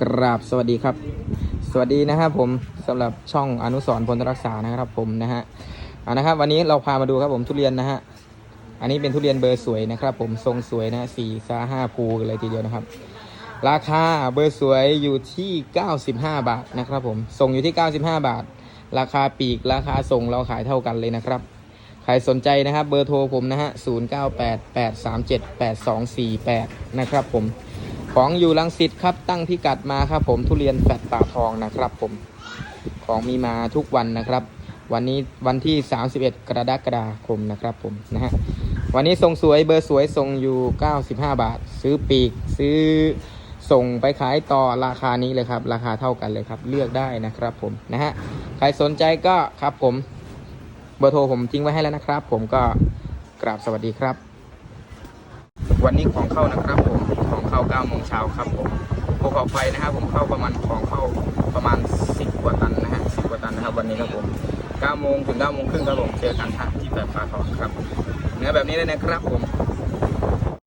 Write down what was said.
กราบสวัสดีครับ สวัสดีนะครับผมสำหรับช่องอนุสรพลรักษานะครับผมนะฮะเอานะครับ วันนี้เราพามาดูครับผมทุเรียนนะฮะอันนี้เป็นทุเรียนเบอร์สวยนะครับ ผมทรงสวยนะสี่ซาห้าภูกันเลยทีเดียวนะครับ ราคาเบอร์สวยอยู่ที่ 95 บาทนะครับผมส่งอยู่ที่ 95 บาท ราคาปีกราคาส่งเราขายเท่ากันเลยนะครับใครสนใจนะครับเบอร์โทรผมนะฮะ 0988378248 นะครับผม ของอยู่ลังสิตครับตั้งพิกัดมาครับผมทุเรียนแฟดป่าทองนะครับผมของมีมาทุกวันนะครับ วันนี้วันที่ 31 กรกฎาคมนะครับผมนะฮะวันนี้ส่งสวยเบอร์สวยส่งอยู่ 95 บาท ซื้อปีกซื้อส่งไปขายต่อราคานี้เลยครับ ราคาเท่ากันเลยครับ เลือกได้นะครับผมนะฮะใครสนใจก็ครับผมเบอร์โทรผมทิ้งไว้ให้แล้วนะครับ ผมก็กราบสวัสดีครับ วันนี้ของเข้านะครับผมของ เข้า9โมงเช้าครับผมภูเขาไฟนะครับผมเข้าประมาณของเข้าประมาณ 10 กว่าตันนะฮะ10กว่าตันนะครับวันนี้ครับผม9โมงถึง9โมงครึ่งครับผมเจอกันที่แบบฟ้าทองครับเนื้อแบบนี้เลยนะครับผม